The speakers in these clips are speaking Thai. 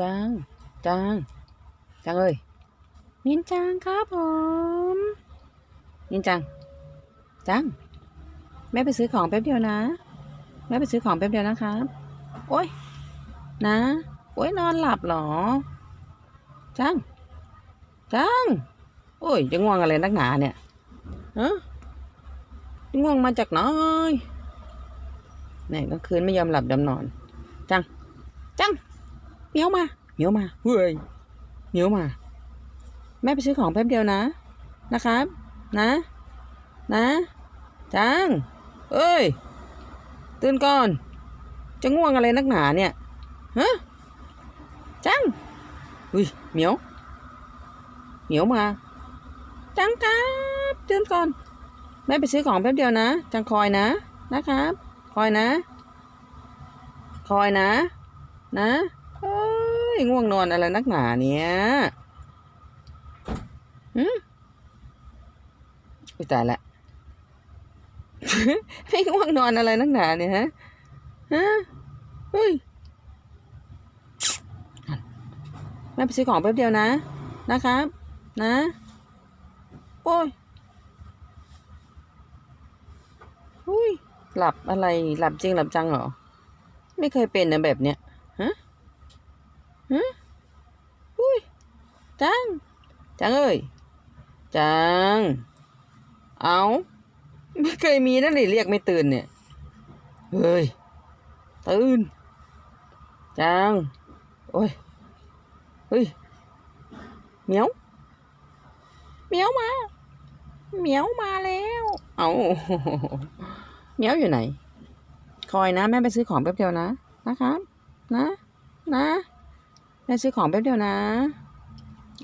จังจังจังเอ้ยนินจังครับผมนินจังจังแม่ไปซื้อของแป๊บเดียวนะ แม่ไปซื้อของแป๊บเดียวนะครับ โอ๊ยนะ โอ๊ยนอนหลับเหรอจังจังโอ้ยจะง่วงอะไรนักหนาเนี่ยฮะจะง่วงมาจากไหนเนี่ยกลางคืนไม่ยอมหลับยอมนอน จังจัง เหมียวมาเหมียวมาเฮ้ยเหมียวมา แม่ไปซื้อของแป๊บเดียวนะ นะครับ นะ นะจังเอ้ย ตื่นก่อน จะง่วงอะไรนักหนาเนี่ยฮะจังอุ้ยเหมียวเหมียวมา จังครับตื่นก่อนแม่ไปซื้อของแป๊บเดียวนะ จังคอยนะนะครับ คอยนะ คอยนะ นะ ยง่วงนอนอะไรนักหนาเนี่ยหืมอุ้ยตายละให้ง่วงนอนอะไรนักหนาเนี่ยฮะฮะเฮ้ยแม่ไปซื้อของแป๊บเดียวนะ นะครับ นะ โอ้ยอุ้ยหลับอะไรหลับจริงหลับจังเหรอ ไม่เคยเป็นนะแบบเนี้ย ฮะอุ้ยจัง จังเอ้ย จัง เอาไม่เคยมีนั่นเลยเรียกไม่ตื่นเนี่ย เฮ้ย ตื่น จัง โอ้ย เฮ้ย เหมียว เหมียวมา เหมียวมาแล้ว เอาเหมียวอยู่ไหน คอยนะ แม่ไปซื้อของแป๊บเดียวนะ นะครับ นะ นะ แม่ซื้อของแป๊บเดียวนะ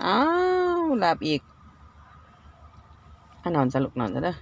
อ้าวหลับอีกอนอนสลุกนอนซะเด้อ